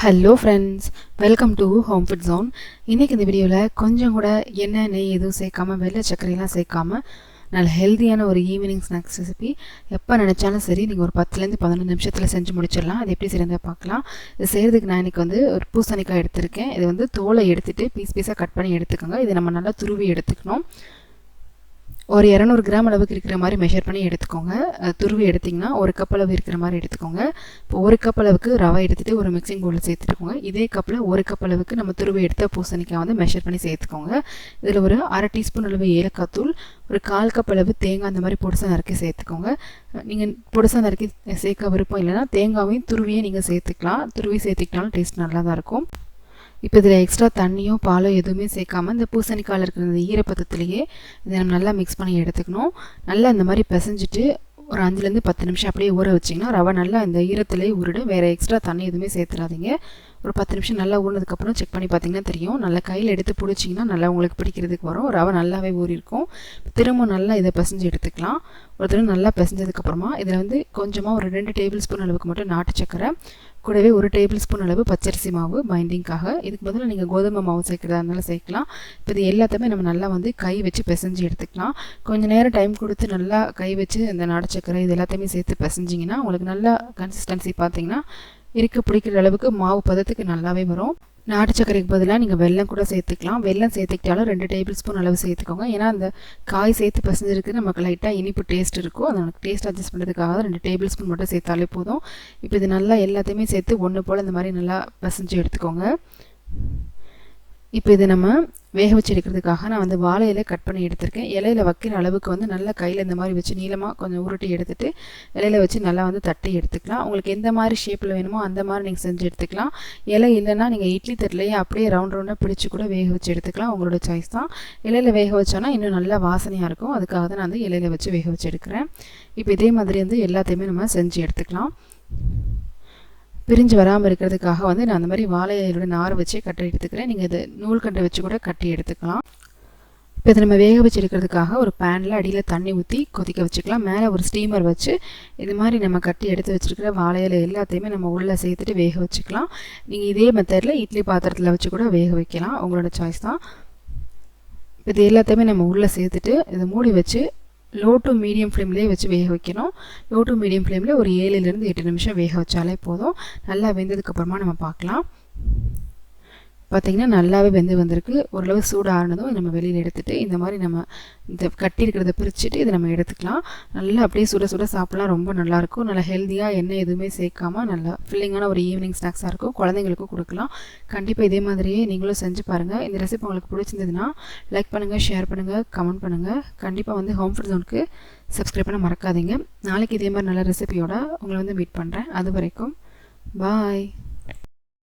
Hello friends welcome to home food zone இன்றைக்கி இந்த வீடியோவில் கொஞ்சம் கூட எண்ணெய் நெய் எதுவும் சேர்க்காம வெள்ளை சர்க்கரையெல்லாம் சேர்க்காம நல்ல ஹெல்த்தியான ஒரு ஈவினிங் ஸ்நாக்ஸ் ரெசிபி எப்போ நினச்சாலும் சரி நீங்கள் ஒரு பத்துலேருந்து பதினொன்று நிமிஷத்தில் செஞ்சு முடிச்சிடலாம். அது எப்படி செய்யறதை பார்க்கலாம். இது செய்கிறதுக்கு நான் இன்றைக்கி வந்து ஒரு பூசணிக்காய் எடுத்திருக்கேன். இது வந்து தோலை எடுத்துகிட்டு பீஸ் பீஸாக கட் பண்ணி எடுத்துக்கோங்க. இது நம்ம நல்லா துருவி எடுத்துக்கணும். ஒரு இரநூறு கிராம் அளவுக்கு இருக்கிற மாதிரி மெஷர் பண்ணி எடுத்துக்கோங்க. துருவி எடுத்திங்கன்னா ஒரு கப் அளவு இருக்கிற மாதிரி எடுத்துக்கோங்க. இப்போ ஒரு கப் அளவுக்கு ரவை எடுத்துகிட்டு ஒரு மிக்சிங் பவுலில் சேர்த்துட்டுக்கோங்க இதே கப்பில் ஒரு கப் அளவுக்கு நம்ம துருவி எடுத்த பூசணிக்காய் வந்து மெஷர் பண்ணி சேர்த்துக்கோங்க. இதில் ஒரு அரை டீஸ்பூன் அளவு ஏலக்காய் தூள் ஒரு கால் கப் அளவு தேங்காய் அந்த மாதிரி பொடிசா நறுக்கி சேர்த்துக்கோங்க. நீங்கள் பொடிசா நறுக்கி சேர்க்க விருப்பம் இல்லைன்னா தேங்காவையும் துருவியே நீங்கள் சேர்த்துக்கலாம். துருவி சேர்த்துக்கிட்டாலும் டேஸ்ட் நல்லா தான் இருக்கும். இப்போ இதில் எக்ஸ்ட்ரா தண்ணியோ பாலோ எதுவுமே சேர்க்காமல் இந்த பூசணிக்காயில் இருக்கிற இந்த ஈரப்பதத்துலேயே இதை நம்ம நல்லா மிக்ஸ் பண்ணி எடுத்துக்கணும். நல்லா இந்த மாதிரி பிசைஞ்சிட்டு ஒரு அஞ்சுலேருந்து பத்து நிமிஷம் அப்படியே ஊற வச்சிங்கன்னா ரவை நல்லா இந்த ஈரத்துலேயே உருடும். வேறு எக்ஸ்ட்ரா தண்ணி எதுவுமே சேர்த்துறாதீங்க. ஒரு பத்து நிமிஷம் நல்லா ஊறினதுக்கப்புறம் செக் பண்ணி பார்த்தீங்கன்னா தெரியும். நல்லா கையில் எடுத்து பிடிச்சிங்கன்னா நல்லா உங்களுக்கு பிடிக்கிறதுக்கு வரும். ரவை நல்லாவே ஊறியிருக்கும். திரும்ப நல்லா இதை பிசைஞ்சு எடுத்துக்கலாம். ஒரு தடவை நல்லா பிசைஞ்சதுக்கப்புறமா இதில் வந்து கொஞ்சமாக ஒரு ரெண்டு டேபிள் ஸ்பூன் அளவுக்கு மட்டும் நாட்டு சக்கரை கூடவே ஒரு டேபிள் ஸ்பூன் அளவு பச்சரிசி மாவு பைண்டிங்காக இதுக்கு பதிலாக நீங்கள் கோதுமை மாவு சேர்க்குறதா இருந்தாலும் சேர்க்கலாம். இப்போ இது எல்லாத்தையுமே நம்ம நல்லா வந்து கை வச்சு பிசைஞ்சு எடுத்துக்கலாம். கொஞ்சம் நேரம் டைம் கொடுத்து நல்லா கை வச்சு இந்த நாட்டு சக்கரை இது எல்லாத்தையுமே சேர்த்து பிசைஞ்சிங்கன்னா உங்களுக்கு நல்லா கன்சிஸ்டன்சி பார்த்தீங்கன்னா இருக்க பிடிக்கிற அளவுக்கு மாவு பதத்துக்கு நல்லாவே வரும். நாட்டு சர்க்கரைக்கு பதிலாக நீங்கள் வெல்லம் கூட சேர்த்துக்கலாம். வெல்லம் சேர்த்துக்கிட்டாலும் ரெண்டு டேபிள் ஸ்பூன் அளவு சேர்த்துக்கோங்க. ஏன்னா அந்த காய் சேர்த்து பசஞ்சிருக்கு நமக்கு லைட்டாக இனிப்பு டேஸ்ட் இருக்கும். அதை நமக்கு டேஸ்ட் அட்ஜஸ்ட் பண்ணுறதுக்காக ரெண்டு டேபிள் ஸ்பூன் மட்டும் சேர்த்தாலே போதும். இப்போ இது நல்லா எல்லாத்தையுமே சேர்த்து ஒன்று போல் இந்த மாதிரி நல்லா பசஞ்சு எடுத்துக்கோங்க. இப்போ இது நம்ம வேக வச்சு எடுக்கிறதுக்காக நான் வந்து வாழை இலை கட் பண்ணி எடுத்திருக்கேன். இலையில வைக்கிற அளவுக்கு வந்து நல்லா கையில் இந்த மாதிரி வச்சு நீளமாக கொஞ்சம் உருட்டி எடுத்துகிட்டு இலையில வச்சு நல்லா வந்து தட்டி எடுத்துக்கலாம். உங்களுக்கு எந்த மாதிரி ஷேப்பில் வேணுமோ அந்த மாதிரி நீங்கள் செஞ்சு எடுத்துக்கலாம். இலை இல்லைன்னா நீங்கள் இட்லி தட்டிலேயே அப்படியே ரவுண்ட் ரவுண்டாக பிடிச்சி கூட வேக வச்சு எடுத்துக்கலாம். உங்களோட சாய்ஸ் தான். இலையில வேக வச்சோன்னா இன்னும் நல்லா வாசனையாக இருக்கும். அதுக்காக தான் நான் வந்து இலையில வச்சு வேக வச்சு எடுக்கிறேன். இப்போ இதே மாதிரி வந்து எல்லாத்தையுமே நம்ம செஞ்சு எடுத்துக்கலாம். பிரிஞ்சு வராமல் இருக்கிறதுக்காக வந்து நான் அந்த மாதிரி வாழை இலையோட நார் வச்சு கட்டி எடுத்துக்கிறேன். நீங்கள் இது நூல் கண்டை வச்சு கூட கட்டி எடுத்துக்கலாம். இப்போ இதை நம்ம வேக வச்சு எடுக்கிறதுக்காக ஒரு பேனில் அடியில் தண்ணி ஊற்றி கொதிக்க வச்சுக்கலாம். மேலே ஒரு ஸ்டீமர் வச்சு இது மாதிரி நம்ம கட்டி எடுத்து வச்சுருக்கிற வாழை இலை எல்லாத்தையுமே நம்ம உள்ளே சேர்த்துட்டு வேக வச்சுக்கலாம். நீங்கள் இதே மெத்தடில் இட்லி பாத்திரத்தில் வச்சு கூட வேக வைக்கலாம். உங்களோட சாய்ஸ் தான். இது எல்லாத்தையுமே நம்ம உள்ளே சேர்த்துட்டு இதை மூடி வச்சு லோ டு மீடியம் ஃப்ளேம்லேயே வச்சு வேக வைக்கணும். லோ டு மீடியம் ஃப்ளேமில் ஒரு ஏழுலேருந்து எட்டு நிமிஷம் வேக வச்சாலே போதும். நல்லா வெந்ததுக்கப்புறமா நம்ம பார்க்கலாம். பார்த்திங்கன்னா நல்லாவே வெந்து வந்திருக்கு. ஓரளவு சூடு ஆறுனதும் நம்ம வெளியில் எடுத்துகிட்டு இந்த மாதிரி நம்ம இந்த கட்டியிருக்கிறத பிரிச்சுட்டு இதை நம்ம எடுத்துக்கலாம். நல்லா அப்படியே சுட சுட சாப்பிட்லாம். ரொம்ப நல்லாயிருக்கும் நல்லா ஹெல்த்தியாக எண்ணெய் எதுவுமே சேர்க்காம நல்லா ஃபில்லிங்கான ஒரு ஈவினிங் ஸ்நாக்ஸாக இருக்கும். குழந்தைங்களுக்கும் கொடுக்கலாம். கண்டிப்பாக இதே மாதிரியே நீங்களும் செஞ்சு பாருங்கள் இந்த ரெசிபி உங்களுக்கு பிடிச்சிருந்ததுன்னா லைக் பண்ணுங்கள் ஷேர் பண்ணுங்கள் கமெண்ட் பண்ணுங்கள் கண்டிப்பாக வந்து ஹோம் ஃபுட் ஜோனுக்கு சப்ஸ்கிரைப் பண்ண மறக்காதீங்க. நாளைக்கு இதே மாதிரி நல்ல ரெசிபியோட உங்களை வந்து மீட் பண்ணுறேன் அது வரைக்கும் பாய்